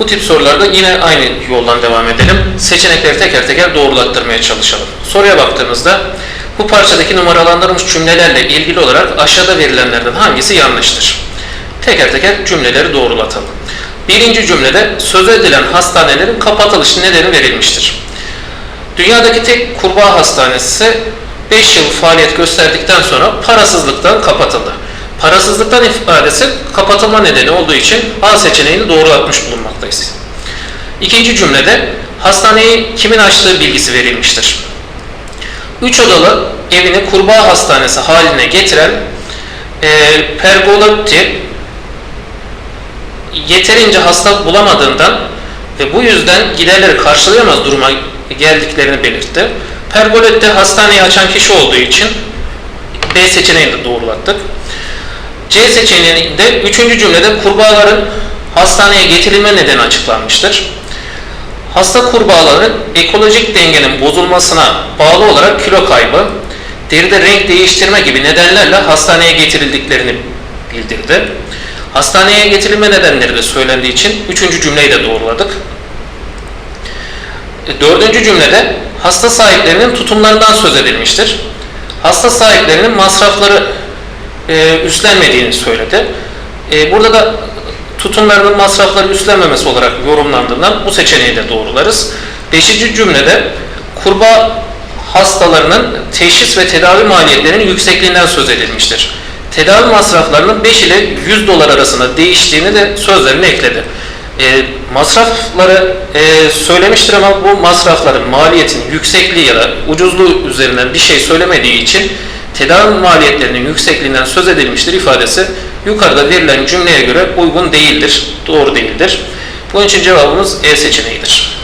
Bu tip sorularda yine aynı yoldan devam edelim. Seçenekleri teker teker doğrulattırmaya çalışalım. Soruya baktığımızda bu parçadaki numaralandırılmış cümlelerle ilgili olarak aşağıda verilenlerden hangisi yanlıştır? Teker teker cümleleri doğrulatalım. Birinci cümlede söz edilen hastanelerin kapatılış nedeni verilmiştir. Dünyadaki tek kurbağa hastanesi 5 yıl faaliyet gösterdikten sonra parasızlıktan kapatıldı. Parasızlıktan ifadesi kapatılma nedeni olduğu için A seçeneğini doğrulatmış bulunmaktayız. İkinci cümlede hastaneyi kimin açtığı bilgisi verilmiştir. 3 odalı evini kurbağa hastanesi haline getiren e, Pergolotti yeterince hasta bulamadığından ve bu yüzden giderleri karşılayamaz duruma geldiklerini belirtti. Pergolotti hastaneyi açan kişi olduğu için B seçeneğini de doğrulattık. C seçeneğinde üçüncü cümlede kurbağaların hastaneye getirilme nedeni açıklanmıştır. Hasta kurbağaların ekolojik dengenin bozulmasına bağlı olarak kilo kaybı, deride renk değiştirme gibi nedenlerle hastaneye getirildiklerini bildirdi. Hastaneye getirilme nedenleri de söylendiği için üçüncü cümleyi de doğruladık. E, Dördüncü cümlede hasta sahiplerinin tutumlarından söz edilmiştir. Hasta sahiplerinin masrafları e, üstlenmediğini söyledi. E, burada da tutumlarının masrafları üstlenmemesi olarak yorumlandığından bu seçeneği de doğrularız. Beşinci cümlede kurbağa hastalarının teşhis ve tedavi maliyetlerinin yüksekliğinden söz edilmiştir. Tedavi masraflarının 5 ile 100 dolar arasında değiştiğini de sözlerine ekledi. E, masrafları e, söylemiştir ama bu masrafların maliyetinin yüksekliği ya da ucuzluğu üzerinden bir şey söylemediği için tedavi maliyetlerinin yüksekliğinden söz edilmiştir ifadesi yukarıda verilen cümleye göre uygun değildir, doğru değildir. Bunun için cevabımız E seçeneğidir.